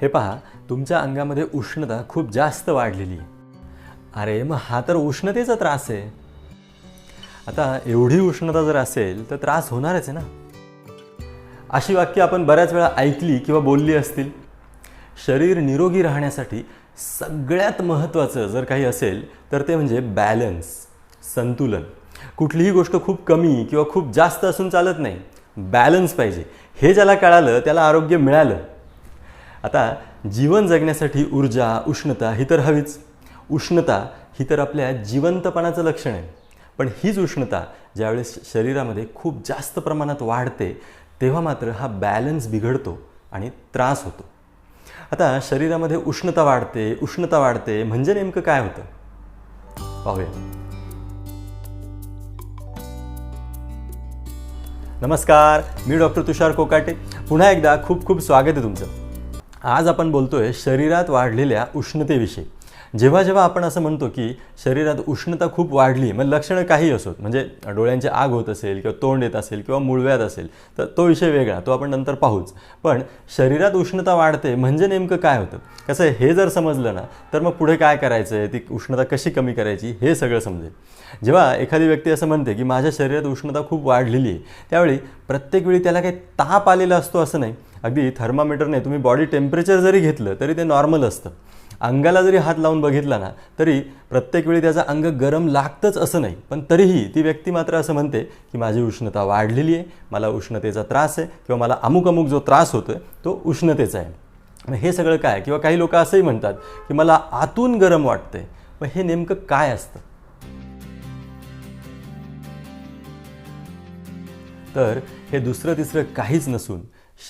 हे पहा तुमच्या अंगामध्ये उष्णता खूप जास्त वाढलेली. अरे मग हा तर उष्णतेचा त्रास आहे. आता एवढी उष्णता जर असेल तर त्रास होणारच आहे ना? अशी वाक्य आपण बऱ्याच वेळा ऐकली किंवा बोलली असतील. शरीर निरोगी राहण्यासाठी सगळ्यात महत्त्वाचं जर काही असेल तर ते म्हणजे बॅलन्स संतुलन. कुठलीही गोष्ट खूप कमी किंवा खूप जास्त असून चालत नाही. बॅलन्स पाहिजे. हे ज्याला कळालं त्याला आरोग्य मिळालं. आता जीवन जगण्यासाठी ऊर्जा उष्णता ही तर हवीच. उष्णता ही तर आपल्या जिवंतपणाचं लक्षण आहे. पण हीच उष्णता ज्यावेळेस शरीरामध्ये खूप जास्त प्रमाणात वाढते तेव्हा मात्र हा बॅलन्स बिघडतो आणि त्रास होतो. आता शरीरामध्ये उष्णता वाढते उष्णता वाढते म्हणजे नेमकं काय होतं? पाहूया. नमस्कार मी डॉक्टर तुषार कोकाटे. पुन्हा एकदा खूप खूप स्वागत आहे तुमचं. आज आपण बोलतोय शरीरात वाढलेल्या उष्णतेविषयी. जेव्हा जेव्हा आपण असं म्हणतो की शरीरात उष्णता खूप वाढली मग लक्षणं काही असोत. म्हणजे डोळ्यांची आग होत असेल किंवा तोंड येत असेल किंवा मुळव्यात असेल तर तो विषय वेगळा तो आपण नंतर पाहूच. पण शरीरात उष्णता वाढते म्हणजे नेमकं काय होतं? कसं आहे हे जर समजलं ना तर मग पुढे काय करायचं आहे ती उष्णता कशी कमी करायची? हे सगळं समजेल. जेव्हा एखादी व्यक्ती असं म्हणते की माझ्या शरीरात उष्णता खूप वाढलेली आहे त्यावेळी प्रत्येक वेळी त्याला काही ताप आलेला असतो असं नाही. अगदी थर्मामीटरने तुम्ही बॉडी टेम्परेचर जरी घेतलं तरी ते नॉर्मल असतं. अंगाला जरी हात लावून बघितला ना तरी प्रत्येक वेळी त्याचं अंग गरम लागतंच असं नाही. पण तरीही ती व्यक्ती मात्र असं म्हणते की माझी उष्णता वाढलेली आहे मला उष्णतेचा त्रास आहे किंवा मला अमुक अमुक जो त्रास होतो आहे तो उष्णतेचा आहे. मग हे सगळं काय? किंवा काही लोक असंही म्हणतात की मला आतून गरम वाटतंय. मग हे नेमकं काय असतं? तर हे दुसरं तिसरं काहीच नसून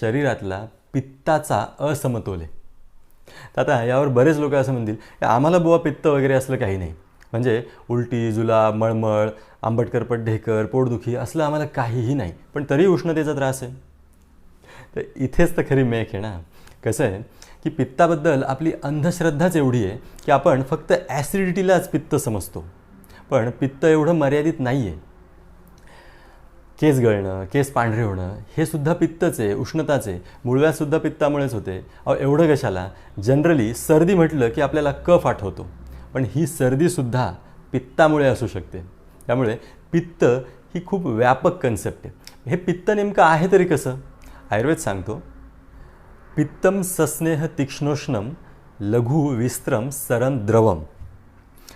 शरीरातला पित्ताचा असमतोल आहे. तर आता यावर बरेच लोक असं म्हणतील आम्हाला बुवा पित्त वगैरे असलं काही नाही. म्हणजे उलटी जुलाब मळमळ आंबटकरपट ढेकर पोटदुखी असलं आम्हाला काहीही नाही. पण तरी उष्णतेचा त्रास आहे. तर इथेच तर खरी मेक आहे ना. कसं आहे की पित्ताबद्दल आपली अंधश्रद्धाच एवढी आहे की आपण फक्त ॲसिडिटीलाच पित्त समजतो. पण पित्त एवढं मर्यादित नाही आहे केस गळणं केस पांढरे होणं हे सुद्धा पित्तच आहे उष्णताच आहे. मुळव्यातसुद्धा पित्तामुळेच होते. अहो एवढं कशाला? जनरली सर्दी म्हटलं की आपल्याला कफ आठवतो. पण ही सर्दीसुद्धा पित्तामुळे असू शकते. त्यामुळे पित्त ही खूप व्यापक कन्सेप्ट आहे. हे पित्त नेमकं आहे तरी कसं? आयुर्वेद सांगतो पित्तम सस्नेह तीक्ष्णोष्णम लघु विस्त्रम सरम द्रवम.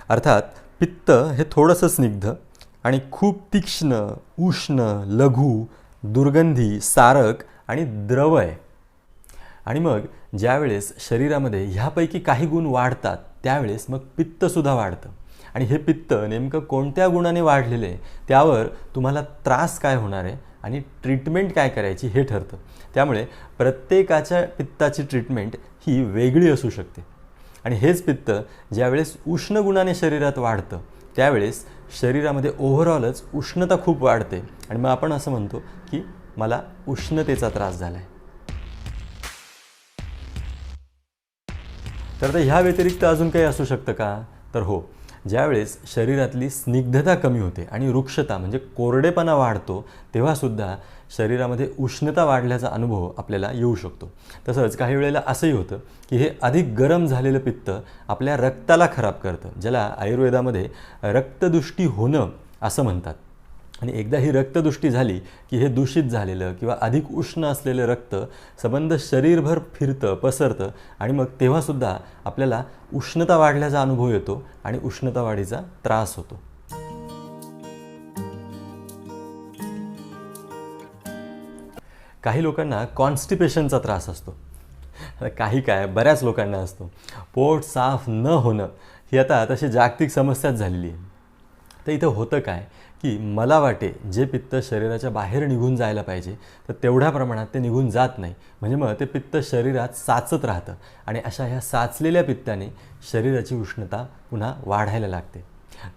अर्थात पित्त हे थोडंसं स्निग्ध आणि खूप तीक्ष्ण उष्ण लघु दुर्गंधी सारक आणि द्रव आहे. आणि मग ज्यावेळेस शरीरामध्ये ह्यापैकी काही गुण वाढतात त्यावेळेस मग पित्तसुद्धा वाढतं. आणि हे पित्त नेमकं कोणत्या गुणाने वाढलेलं आहे त्यावर तुम्हाला त्रास काय होणार आहे आणि ट्रीटमेंट काय करायची हे ठरतं. त्यामुळे प्रत्येकाच्या पित्ताची ट्रीटमेंट ही वेगळी असू शकते. आणि हेच पित्त ज्यावेळेस उष्ण गुणाने शरीरात वाढतं त्यावेळेस शरीरामध्ये ओव्हरऑलच उष्णता खूप वाढते. आणि मग आपण असं म्हणतो की मला उष्णतेचा त्रास झाला आहे तर आता ह्या व्यतिरिक्त अजून काही असू शकतं का? तर हो ज्यावेळेस शरीरातली स्निग्धता कमी होते आणि वृक्षता म्हणजे कोरडेपणा वाढतो तेव्हासुद्धा शरीरामध्ये उष्णता वाढल्याचा अनुभव आपल्याला येऊ शकतो. तसंच काही वेळेला असंही होतं की हे अधिक गरम झालेलं पित्त आपल्या रक्ताला खराब करतं ज्याला आयुर्वेदामध्ये रक्तदृष्टी होणं असं म्हणतात. आणि एकदा ही रक्तदृष्टी झाली की हे दूषित झालेलं किंवा अधिक उष्ण असलेलं रक्त संबंध शरीरभर फिरतं पसरतं आणि मग तेव्हासुद्धा आपल्याला उष्णता वाढल्याचा अनुभव येतो आणि उष्णता वाढीचा त्रास होतो. काही लोकांना कॉन्स्टिपेशनचा त्रास असतो. काही काय बऱ्याच लोकांना असतो. पोट साफ न होणं ही आता तशी जागतिक समस्याच झालेली आहे. तर इथं होतं काय? की मला वाटे जे पित्त शरीराच्या बाहेर निघून जायला पाहिजे तर तेवढ्या प्रमाणात ते निघून जात नाही. म्हणजे मग ते पित्त शरीरात साचत राहतं आणि अशा ह्या साचलेल्या पित्ताने शरीराची उष्णता पुन्हा वाढायला लागते.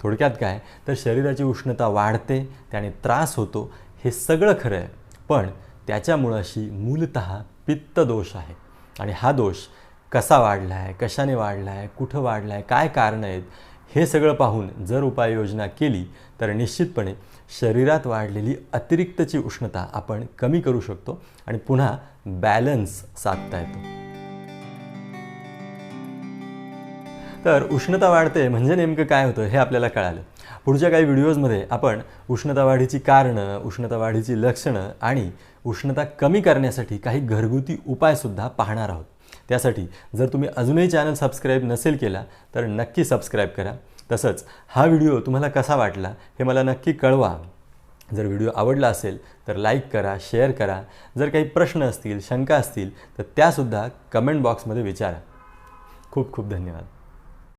थोडक्यात काय? तर शरीराची उष्णता वाढते त्याने त्रास होतो हे सगळं खरं आहे. पण त्याच्या मुळाशी मूलत पित्तदोष आहे. आणि हा दोष कसा वाढला आहे कशाने वाढला आहे कुठं वाढला आहे काय कारणं आहेत हे सगळं पाहून जर उपाययोजना केली तर निश्चितपणे शरीरात वाढलेली अतिरिक्तची उष्णता आपण कमी करू शकतो आणि पुन्हा बॅलन्स साधता येतो. तर उष्णता वाढते म्हणजे नेमकं काय होतं हे आपल्याला कळालं. पुढच्या काही व्हिडिओजमध्ये आपण उष्णता वाढीची कारणं उष्णता वाढीची लक्षणं आणि उष्णता कमी करण्यासाठी काही घरगुती उपायसुद्धा पाहणार आहोत. त्यासाठी जर तुम्ही अजूनही चॅनल सबस्क्राईब नसेल केला तर नक्की सबस्क्राईब करा. तसंच हा व्हिडिओ तुम्हाला कसा वाटला हे मला नक्की कळवा. जर व्हिडिओ आवडला असेल तर लाईक करा शेअर करा. जर काही प्रश्न असतील शंका असतील तर त्यासुद्धा कमेंट बॉक्समध्ये विचारा. खूप खूप धन्यवाद.